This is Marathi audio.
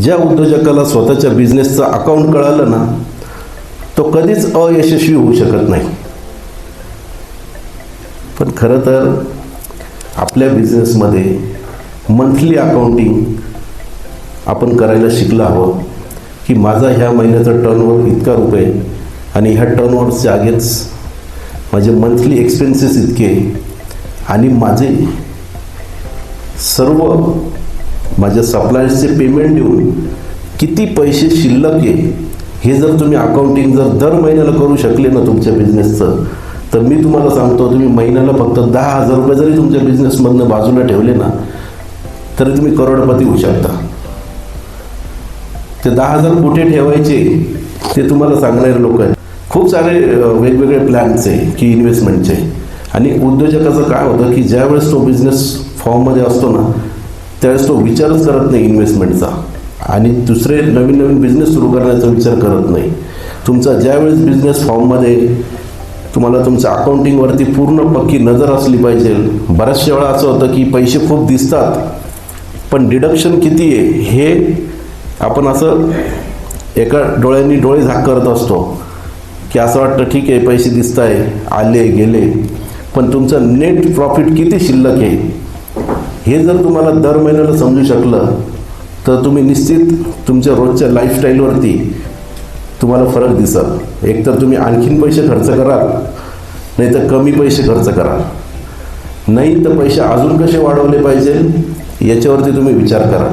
ज्या उद्योजकाला स्वतःच्या बिझनेसचं अकाउंट कळालं ना तो कधीच अयशस्वी होऊ शकत नाही. पण खरं तर आपल्या बिझनेसमध्ये मंथली अकाउंटिंग आपण करायला शिकलं हवं की माझा ह्या महिन्याचा टर्नओव्हर इतका रुपये आणि ह्या टर्नओव्हरच्या आगेच माझे मंथली एक्सपेन्सेस इतके आणि माझे सर्व माझ्या सप्लायर्सचे पेमेंट देऊन किती पैसे शिल्लक आहे हे जर तुम्ही अकाउंटिंग जर दर महिन्याला करू शकले ना तुमच्या बिझनेसचं तर मी तुम्हाला सांगतो तुम्ही महिन्याला फक्त दहा हजार रुपये जरी तुमच्या बिझनेसमधनं बाजूला ठेवले ना तरी तुम्ही करोडपती होऊ शकता. ते दहा हजार कुठे ठेवायचे ते तुम्हाला सांगणारे लोक आहेत. खूप सारे वेगवेगळे प्लॅन्स आहे की इन्व्हेस्टमेंटचे आणि उद्योजकाचं काय होतं की ज्यावेळेस तो बिझनेस फॉर्ममध्ये असतो ना त्यावेळेस तो विचारच करत नाही इन्व्हेस्टमेंटचा आणि दुसरे नवीन नवीन बिझनेस सुरू करण्याचा विचार करत नाही. तुमचा ज्यावेळेस बिझनेस फॉर्ममध्ये तुम्हाला तुमच्या अकाउंटिंगवरती पूर्ण पक्की नजर असली पाहिजे. बऱ्याचशा वेळा असं होतं की पैसे खूप दिसतात पण डिडक्शन किती आहे हे आपण असं एका डोळ्यांनी डोळे झाक करत असतो. की असं वाटतं ठीक आहे पैसे दिसत आहे आले गेले. पण तुमचं नेट प्रॉफिट किती शिल्लक आहे? हे जर तुम्हाला दर महिन्याला समजू शकलं तर तुम्ही निश्चित तुमच्या रोजच्या लाईफस्टाईलवरती तुम्हाला फरक दिसल. एकतर तुम्ही आणखीन पैसे खर्च कराल नाही तर कमी पैसे खर्च कराल. नाही तर पैसे अजून कसे वाढवले पाहिजे याच्यावरती तुम्ही विचार करा.